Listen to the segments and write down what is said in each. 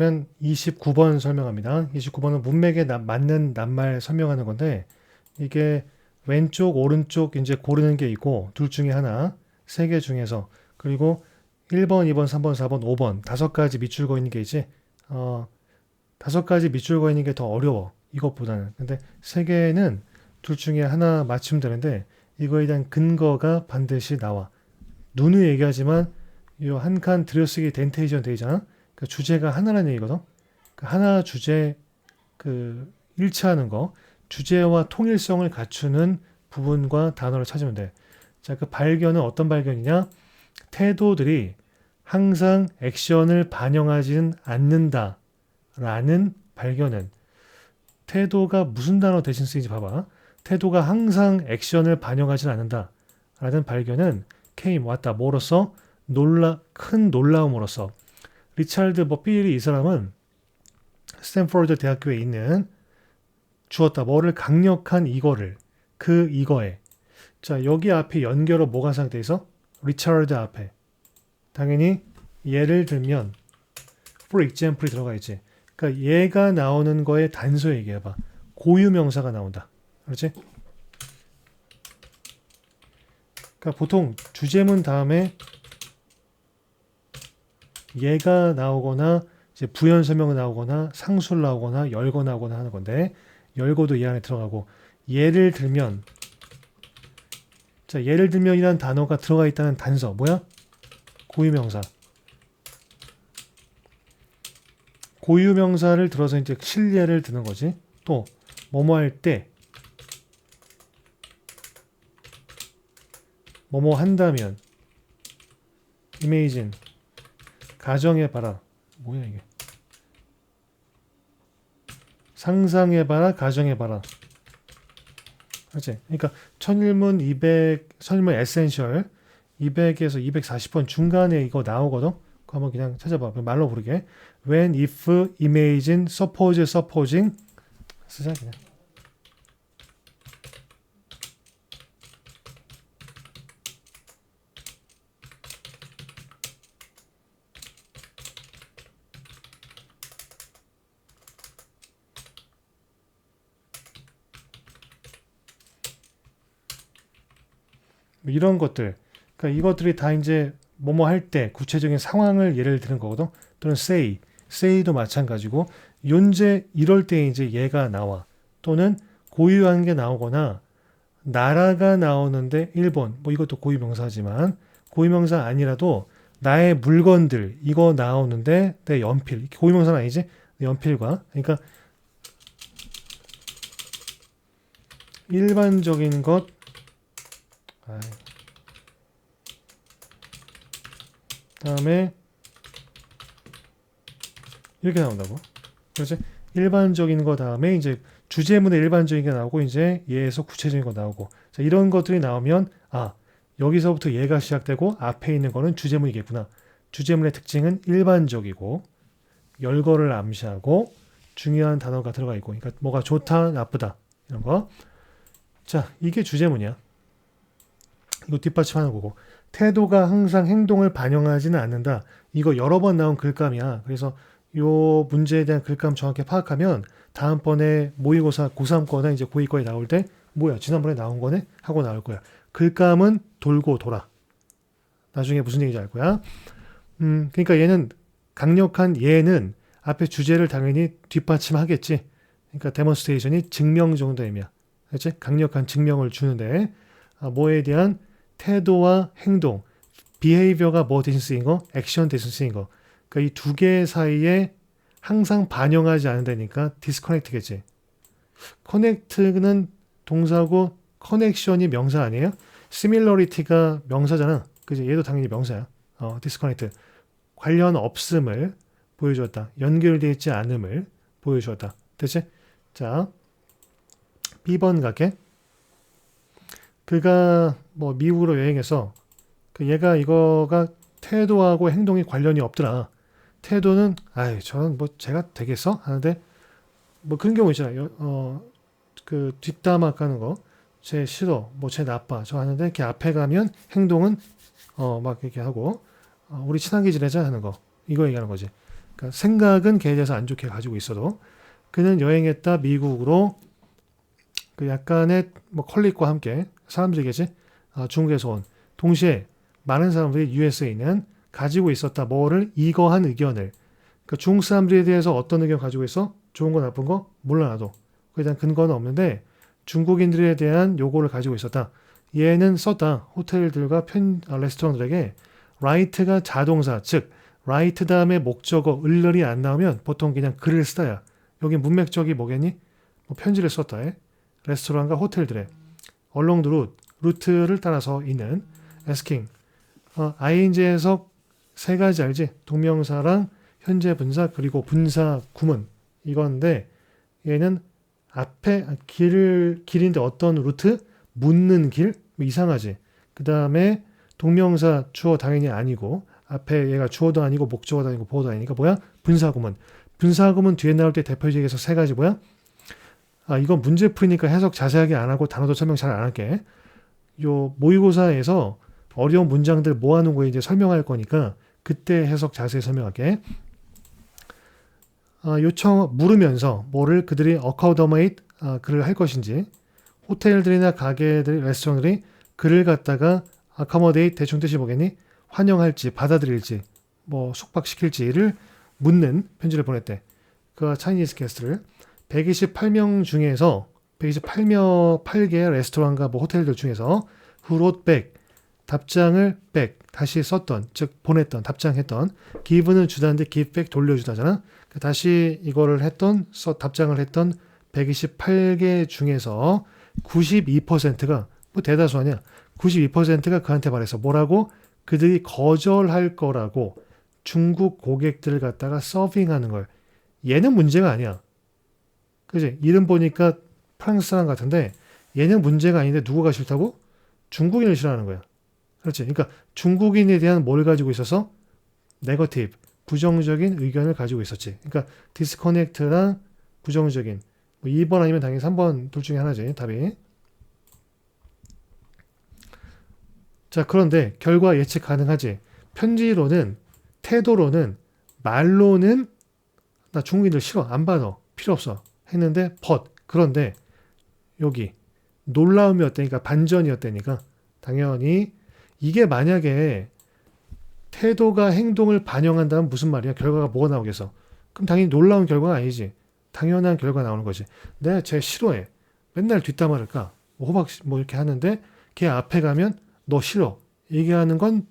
그러면 29번 설명합니다. 29번은 문맥에 나- 맞는 낱말 설명하는 건데 이게 왼쪽 오른쪽 이제 고르는 게 있고 둘 중에 하나 세 개 중에서 그리고 1번, 2번, 3번, 4번, 5번 다섯 가지 밑줄 거 있는 게 있지. 어, 다섯 가지 밑줄 거 있는 게 더 어려워. 이것보다는. 근데 세 개는 둘 중에 하나 맞추면 되는데 이거에 대한 근거가 반드시 나와. 누누이 얘기하지만 이 한 칸 들여쓰기 덴테이션 되잖아. 그 주제가 하나라는 얘기거든. 그 하나 주제 그 일치하는 거, 주제와 통일성을 갖추는 부분과 단어를 찾으면 돼. 자, 그 발견은 어떤 발견이냐? 태도들이 항상 액션을 반영하지는 않는다 라는 발견은 태도가 무슨 단어 대신 쓰이지 봐봐. 태도가 항상 액션을 반영하지는 않는다 라는 발견은 came 왔다 뭐로써 놀라 큰 놀라움으로써 리차드 버필이 이 사람은 스탠포드 대학교에 있는 주었다 뭐를 강력한 이거를 그 이거에. 자 여기 앞에 연결어 뭐가 상태 있어? 리차드 앞에. 당연히 예를 들면 for example이 들어가 있지. 그러니까 얘가 나오는 거에 단서 얘기해봐. 고유 명사가 나온다. 그렇지? 그러니까 보통 주제문 다음에 얘가 나오거나 이제 부연 설명이 나오거나 상술 나오거나 열거 나오거나 하는 건데 열거도 이 안에 들어가고 예를 들면 자 예를 들면이라는 단어가 들어가 있다는 단서 뭐야? 고유명사 고유명사를 들어서 이제 실례를 드는 거지 또 뭐뭐 할때 뭐뭐 한다면 imagine 가정해봐라. 뭐야 이게? 상상해봐라, 가정해봐라. 그렇지? 그러니까 천일문 200, 천일문 에센셜 200에서 240번 중간에 이거 나오거든? 그거 한번 그냥 찾아봐. 말로 부르게. When, if, imagine, suppose, supposing 쓰자 그냥. 뭐 이런 것들. 그러니까 이것들이 다 이제 뭐뭐 할 때 구체적인 상황을 예를 드는 거거든. 또는 say, say도 마찬가지고 연재 이럴 때 이제 얘가 나와. 또는 고유한 게 나오거나 나라가 나오는데 일본 뭐 이것도 고유명사지만 고유명사 아니라도 나의 물건들 이거 나오는데 내 연필 고유명사는 아니지 내 연필과 그러니까 일반적인 것. 다음에 이렇게 나온다고. 그렇지? 일반적인 거 다음에 이제 주제문의 일반적인 게 나오고 이제 얘에서 구체적인 거 나오고 자, 이런 것들이 나오면 아 여기서부터 얘가 시작되고 앞에 있는 거는 주제문이겠구나. 주제문의 특징은 일반적이고 열거를 암시하고 중요한 단어가 들어가 있고 그러니까 뭐가 좋다 나쁘다 이런 거. 자 이게 주제문이야. 이거 뒷받침하는 거고 태도가 항상 행동을 반영하지는 않는다. 이거 여러 번 나온 글감이야. 그래서 요 문제에 대한 글감 정확히 파악하면 다음번에 모의고사 고3 거나 이제 고2 거에 나올 때 뭐야 지난번에 나온 거네 하고 나올 거야. 글감은 돌고 돌아. 나중에 무슨 얘기인지 알 거야. 음, 그러니까 얘는 강력한 얘는 앞에 주제를 당연히 뒷받침하겠지. 그러니까 데몬스트레이션이 증명 정도 의미야. 그렇지? 강력한 증명을 주는데 아, 뭐에 대한 태도와 행동, behavior가 뭐 대신 쓰인 거, 액션 대신 쓰인 거. 그러니까 이 두 개 사이에 항상 반영하지 않는다니까 디스커넥트겠지. 커넥트는 동사고 커넥션이 명사 아니에요? similarity가 명사잖아. 그지? 얘도 당연히 명사야. 어, 디스커넥트. 관련 없음을 보여주었다. 연결되어 있지 않음을 보여주었다. 됐지? 자, B번 갈게. 그가 뭐 미국으로 여행해서 그 얘가 이거가 태도하고 행동이 관련이 없더라. 태도는 아이 저는 뭐 제가 되겠어 하는데 뭐 그런 경우 있잖아요. 어 그 뒷담화 까는 거. 쟤 싫어. 뭐쟤 나빠. 저 하는데 이렇게 앞에 가면 행동은 어 막 이렇게 하고 어, 우리 친하게 지내자 하는 거. 이거 얘기하는 거지. 그러니까 생각은 걔에 대해서 안 좋게 가지고 있어도 그는 여행했다 미국으로 그 약간의 뭐 컬릭과 함께 사람들이겠지 아, 중국에서 온. 동시에 많은 사람들이 USA는 가지고 있었다 뭐를 이거한 의견을. 그 중국 사람들에 대해서 어떤 의견 가지고 있어? 좋은 거 나쁜 거? 몰라 나도. 그에 대한 근거는 없는데 중국인들에 대한 요구를 가지고 있었다. 얘는 썼다. 호텔들과 편 아, 레스토랑들에게 라이트가 자동사 즉 라이트 다음에 목적어 을ler이 안 나오면 보통 그냥 글을 쓰다야. 여기 문맥적이 뭐겠니? 뭐 편지를 썼다 해 레스토랑과 호텔들의 along the route 루 트를 따라서 있는 asking. 어, ing에서 세 가지 알지? 동명사랑 현재 분사 그리고 분사 구문. 이건데 얘는 앞에 아, 길을 길인데 어떤 루트? 묻는 길? 뭐 이상하지. 그 다음에 동명사 주어 당연히 아니고 앞에 얘가 주어도 아니고 목적어도 아니고 보어도 아니니까 뭐야? 분사 구문. 분사 구문 뒤에 나올 때 대표적에서 세 가지 뭐야? 아 이건 문제 풀이니까 해석 자세하게 안 하고 단어도 설명 잘 안 할게 요 모의고사에서 어려운 문장들 모아놓은 거 이제 설명할 거니까 그때 해석 자세히 설명할게. 아, 요청 물으면서 뭐를 그들이 어카우더메이트 아, 글을 할 것인지 호텔들이나 가게들, 레스토랑들이 글을 갖다가 아카모데이트 대충 뜻이 뭐겠니? 환영할지 받아들일지 뭐 숙박시킬지를 묻는 편지를 보냈대. 그 차이니스 게스트를 128명 중에서 128명 8개 레스토랑과 뭐 호텔들 중에서 후롯 백 답장을 백 다시 썼던 즉 보냈던 답장했던 기분을 주다는데 기백 돌려주다잖아. 그 다시 이거를 했던 써 답장을 했던 128개 중에서 92%가 뭐 대다수 아니야. 92%가 그한테 말해서 뭐라고 그들이 거절할 거라고 중국 고객들을 갖다가 서빙하는 걸 얘는 문제가 아니야. 그지? 이름 보니까 프랑스 사람 같은데 얘는 문제가 아닌데 누구가 싫다고? 중국인을 싫어하는 거야. 그렇지. 그러니까 중국인에 대한 뭘 가지고 있어서 네거티브 부정적인 의견을 가지고 있었지. 그러니까 디스커넥트랑 부정적인 뭐 2번 아니면 당연히 3번 둘 중에 하나지 답이. 자 그런데 결과 예측 가능하지. 편지로는 태도로는 말로는 나 중국인들 싫어 안 받아 필요 없어 했는데 벗 그런데 여기 놀라움이었다니까 반전이었다니까 당연히 이게 만약에 태도가 행동을 반영한다면 무슨 말이야? 결과가 뭐가 나오겠어? 그럼 당연히 놀라운 결과가 아니지. 당연한 결과 나오는 거지. 내가 쟤 싫어해. 맨날 뒷담화를 까. 뭐 호박 뭐 이렇게 하는데 걔 앞에 가면 너 싫어. 얘기하는 건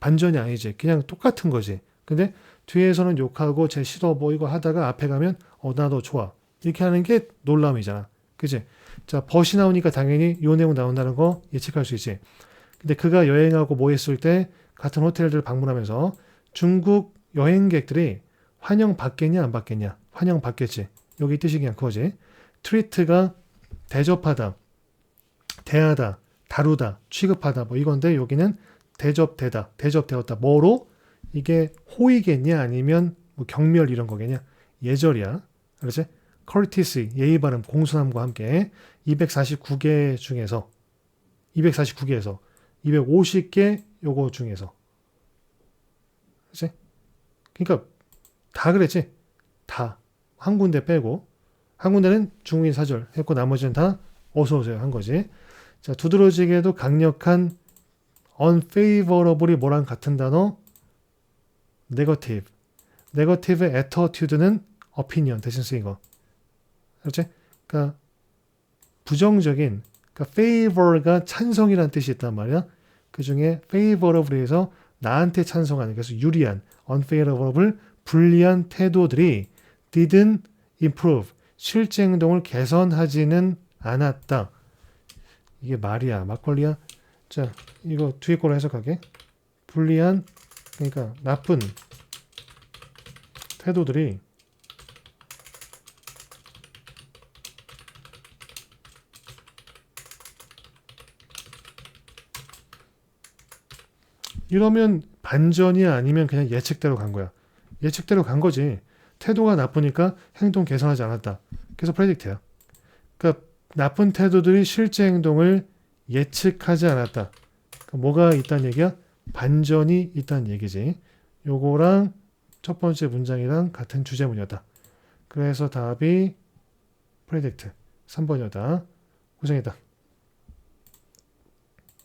반전이 아니지. 그냥 똑같은 거지. 근데 뒤에서는 욕하고 쟤 싫어 뭐 이거 하다가 앞에 가면 어 나도 좋아. 이렇게 하는 게 놀라움이잖아. 그지? 자, 벗이 나오니까 당연히 요 내용 나온다는 거 예측할 수 있지. 근데 그가 여행하고 뭐 했을 때 같은 호텔들 방문하면서 중국 여행객들이 환영 받겠냐 안 받겠냐? 환영 받겠지. 여기 뜻이 그냥 그거지. 트리트가 대접하다 대하다 다루다 취급하다. 뭐 이건데 여기는 대접되다 대접되었다. 뭐로? 이게 호의겠냐 아니면 뭐 경멸 이런 거겠냐? 예절이야. 그렇지 courtesy 예의 바름 공손함과 함께 249개 중에서 249개에서 250개 요거 중에서. 그치? 그러니까 다 그랬지. 다. 한 군데 빼고 한 군데는 중국인 사절 했고 나머지는 다 어서 오세요 한 거지. 자, 두드러지게도 강력한 unfavorable이 뭐랑 같은 단어? negative. negative의 attitude는 opinion 대신 쓰인 거. 그렇지? 그러니까 부정적인 그러니까 favor가 찬성이라는 뜻이 있단 말이야. 그 중에 favorable에서 나한테 찬성하는 그래서 유리한 unfavorable 불리한 태도들이 didn't improve 실제 행동을 개선하지는 않았다. 이게 말이야 막걸리야. 자 이거 뒤에 거로 해석하게. 불리한 그러니까 나쁜 태도들이 이러면 반전이 아니면 그냥 예측대로 간 거야. 예측대로 간 거지. 태도가 나쁘니까 행동 개선하지 않았다. 그래서 프레딕트야. 그러니까 나쁜 태도들이 실제 행동을 예측하지 않았다. 그러니까 뭐가 있다는 얘기야? 반전이 있다는 얘기지. 요거랑 첫 번째 문장이랑 같은 주제문이었다. 그래서 답이 프레딕트 3번이었다. 고생했다.